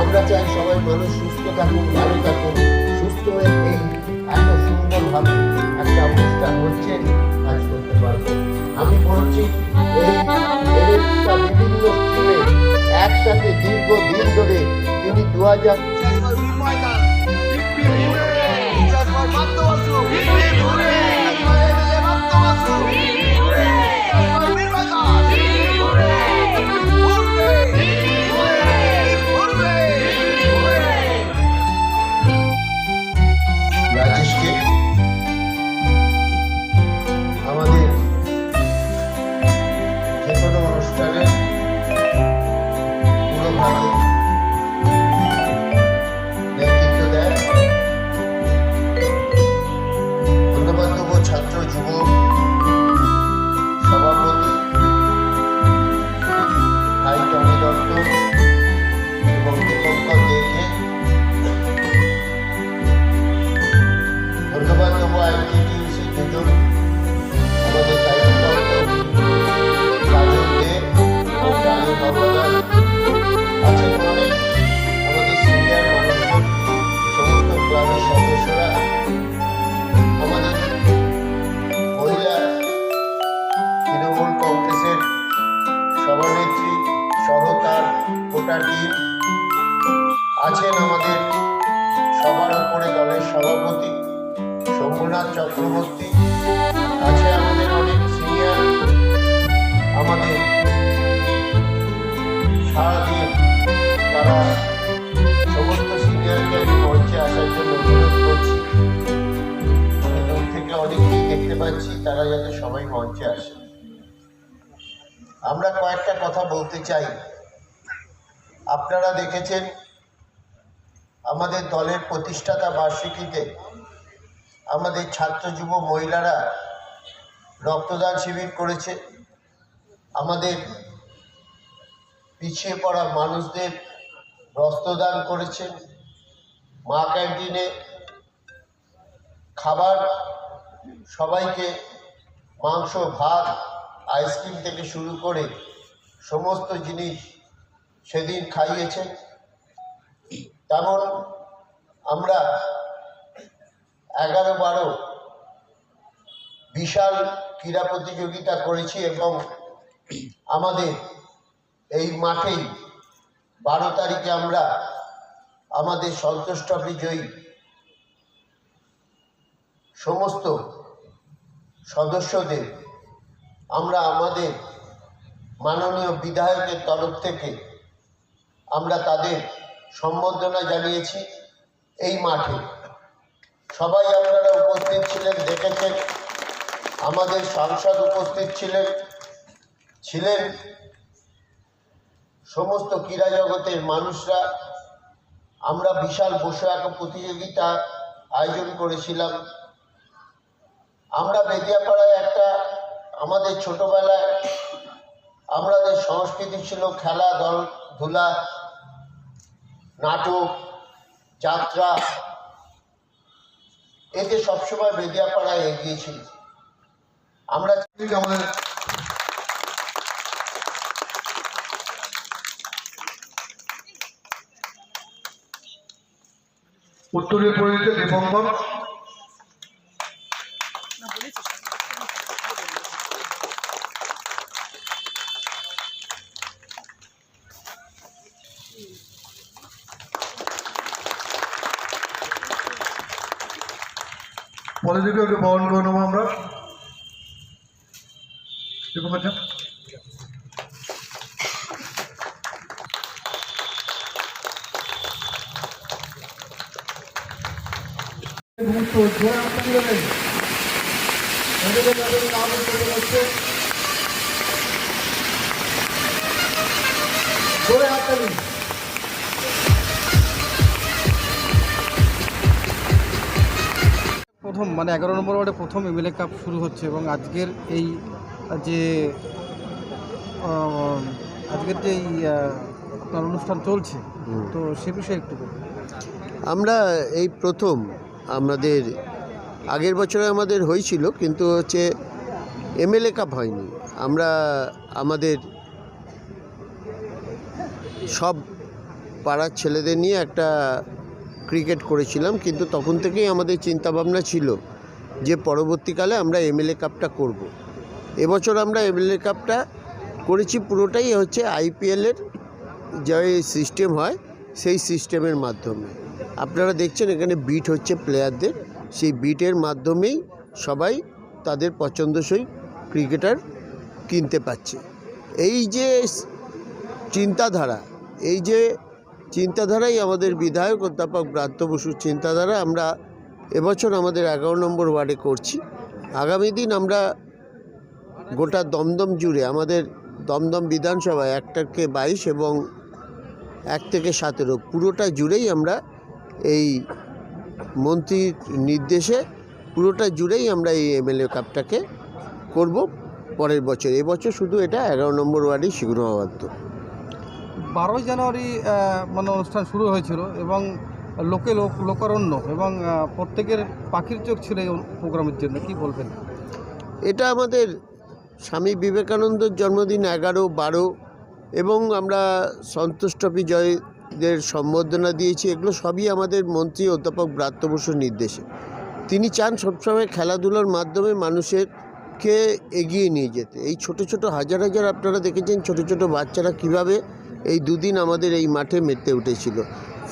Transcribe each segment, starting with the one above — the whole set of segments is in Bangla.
আমরা চাই সবাই মানুষ সুস্থ থাকুন ভালো থাকুন সুস্থ হয়ে এই এত সুন্দরভাবে একটা অনুষ্ঠান হচ্ছে, কাজ করতে পারব। আমি বলছি, এই বিভিন্ন স্কুলে একসাথে দীর্ঘ দিন ধরে তিনি দু হাজার গোটা আছেন আমাদের সবার উপরে দলের সভাপতি শম্ভুনাথ চক্রবর্তী। আছে আমাদের অনেক সিনিয়র আমাদের সারাদিন তারা সমস্ত সিনিয়রকে আমি মঞ্চে আসার জন্য অনুরোধ করছি। দূর থেকে অনেকেই দেখতে পাচ্ছি, তারা যাতে সবাই মঞ্চে আসে। আমরা কয়েকটা কথা বলতে চাই। আপনারা দেখেছেন আমাদের দলের প্রতিষ্ঠাতা বার্ষিকীতে আমাদের ছাত্র যুব মহিলারা রক্তদান শিবির করেছে। আমাদের পিছিয়ে পড়া মানুষদের রক্তদান করেছেন মা ক্যান্টিনে খাবার, সবাইকে মাংস, ভাত, আইসক্রিম থেকে শুরু করে সমস্ত জিনিস সেদিন খাইয়েছে। তেমন আমরা এগারো বারো বিশাল ক্রীড়া প্রতিযোগিতা করেছি এবং আমাদের এই মাঠেই বারো তারিখে আমরা আমাদের সন্তোষ ট্রফি জয়ী। সমস্ত সদস্যদের আমরা আমাদের মাননীয় বিধায়কের তরফ থেকে আমরা তাদের সম্বর্ধনা জানিয়েছি এই মাঠে। সবাই আপনারা উপস্থিত ছিলেন, দেখেছেন। আমাদের সাংসদ উপস্থিত ছিলেন ছিলেন সমস্ত ক্রীড়া জগতের মানুষরা। আমরা বিশাল বসে আঁকা প্রতিযোগিতা আয়োজন করেছিলাম। আমরা বেদিয়াপাড়ায় একটা, আমাদের ছোটবেলায়, আমাদের সংস্কৃতি ছিল খেলা দল, ধুলা নাটক যাত্রা এতে সবসময় বেদিয়াপাড়ায় এগিয়েছিল আমরা আমাদের উত্তরীয় পরিণীতে দীপঙ্কর। পলিটিকে ওকে বহন করে নেব আমরা দীপঙ্কর যা। প্রথম মানে এগারো নম্বর ওয়ার্ডে প্রথম এমএলএ কাপ শুরু হচ্ছে এবং আজকের এই যে আজকের যে এই, আপনার অনুষ্ঠান চলছে তো সে বিষয়ে একটু আমরা এই প্রথম আমাদের আগের বছরে আমাদের হয়েছিল কিন্তু হচ্ছে এমএলএ কাপ হয়নি। আমরা আমাদের সব পাড়ার ছেলেদের নিয়ে একটা ক্রিকেট করেছিলাম, কিন্তু তখন থেকেই আমাদের চিন্তাভাবনা ছিল যে পরবর্তীকালে আমরা এমএলএ কাপটা করব। এবছর আমরা এমএলএ কাপটা করেছি, পুরোটাই হচ্ছে আইপিএলের যে সিস্টেম হয়, সেই সিস্টেমের মাধ্যমে আপনারা দেখছেন এখানে বিট হচ্ছে প্লেয়ারদের সেই বিটের মাধ্যমেই সবাই তাদের পছন্দসই ক্রিকেটার কিনতে পারছে এই যে চিন্তাধারা, এই যে চিন্তাধারাই আমাদের বিধায়ক অধ্যাপক ব্রাত্য বসুর চিন্তাধারা। আমরা এবছর আমাদের এগারো নম্বর ওয়ার্ডে করছি। আগামী দিন আমরা গোটা দমদম জুড়ে, আমাদের দমদম বিধানসভায় এক থেকে বাইশ এবং এক থেকে সতেরো পুরোটা জুড়েই আমরা এই মন্ত্রীর নির্দেশে পুরোটা জুড়েই আমরা এই এমএলএ কাপটাকে করব পরের বছর। এবছর শুধু এটা এগারো নম্বর ওয়ার্ডেই সিংহবাদ্য বারোই জানুয়ারি মানে অনুষ্ঠান শুরু হয়েছিল এবং লোকে লোক, লোকারণ্য এবং প্রত্যেকের পাখির চোখ ছিল এই প্রোগ্রামের জন্য। কি বলবেন? এটা আমাদের স্বামী বিবেকানন্দর জন্মদিন এগারো, বারো এবং আমরা সন্তোষ ট্রফি জয়দের সম্বর্ধনা দিয়েছি। এগুলো সবই আমাদের মন্ত্রী অধ্যাপক ব্রাত্য বসুর নির্দেশে। তিনি চান সবসময় খেলাধুলার মাধ্যমে মানুষেরকে এগিয়ে নিয়ে যেতে। এই ছোট ছোট হাজার হাজার আপনারা দেখেছেন ছোট ছোট বাচ্চারা কীভাবে এই দুদিন আমাদের এই মাঠে মেতে উঠেছিল।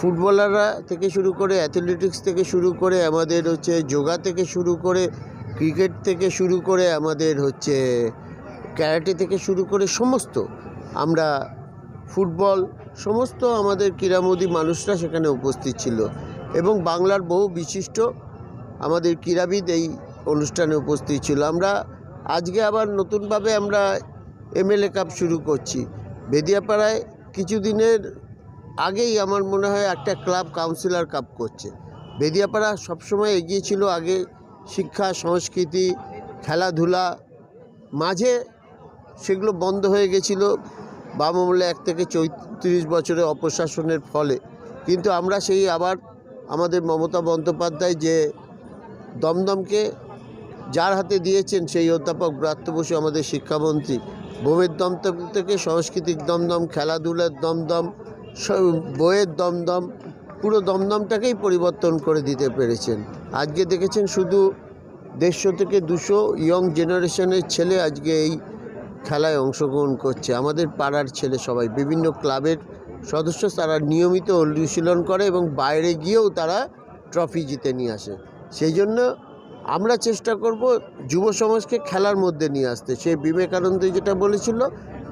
ফুটবলাররা থেকে শুরু করে অ্যাথলেটিক্স থেকে শুরু করে, আমাদের হচ্ছে যোগা থেকে শুরু করে, ক্রিকেট থেকে শুরু করে, আমাদের হচ্ছে ক্যারাটে থেকে শুরু করে সমস্ত আমরা ফুটবল, সমস্ত আমাদের ক্রীড়ামোদী মানুষরা সেখানে উপস্থিত ছিল। এবং বাংলার বহু বিশিষ্ট আমাদের ক্রীড়াবিদ এই অনুষ্ঠানে উপস্থিত ছিল। আমরা আজকে আবার নতুনভাবে আমরা এমএলএ কাপ শুরু করছি। বেদিয়াপাড়ায় কিছুদিনের আগেই আমার মনে হয় একটা ক্লাব কাউন্সিলর কাপ করছে। বেদিয়াপাড়া সবসময় এগিয়ে ছিল আগে শিক্ষা, সংস্কৃতি, খেলাধুলা। মাঝে সেগুলো বন্ধ হয়ে গেছিল, বাম আমলে এক থেকে চৌত্রিশ বছরের অপশাসনের ফলে। কিন্তু আমরা সেই আবার আমাদের মমতা বন্দ্যোপাধ্যায় যে দমদমকে যার হাতে দিয়েছেন সেই অধ্যাপক ব্রাত্য বসু, আমাদের শিক্ষামন্ত্রী বোমের দমদম থেকে সাংস্কৃতিক দমদম, খেলাধুলার দমদম বইয়ের দমদম, পুরো দমদমটাকেই পরিবর্তন করে দিতে পেরেছেন। আজকে দেখেছেন শুধু দেড়শো থেকে দুশো ইয়ং জেনারেশনের ছেলে আজকে এই খেলায় অংশগ্রহণ করছে। আমাদের পাড়ার ছেলে সবাই, বিভিন্ন ক্লাবের সদস্য তারা নিয়মিত অনুশীলন করে এবং বাইরে গিয়েও তারা ট্রফি জিতে নিয়ে আসে। সেই জন্য আমরা চেষ্টা করব যুব সমাজকে খেলার মধ্যে নিয়ে আসতে। সে বিবেকানন্দ যেটা বলেছিল,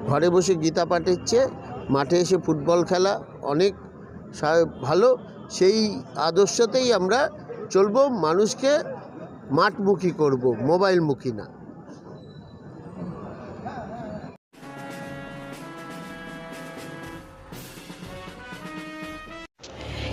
ঘরে বসে গীতা পাঠের চেয়ে মাঠে এসে ফুটবল খেলা অনেক ভালো। সেই আদর্শতেই আমরা চলব, মানুষকে মাঠমুখী করব, মোবাইলমুখী না।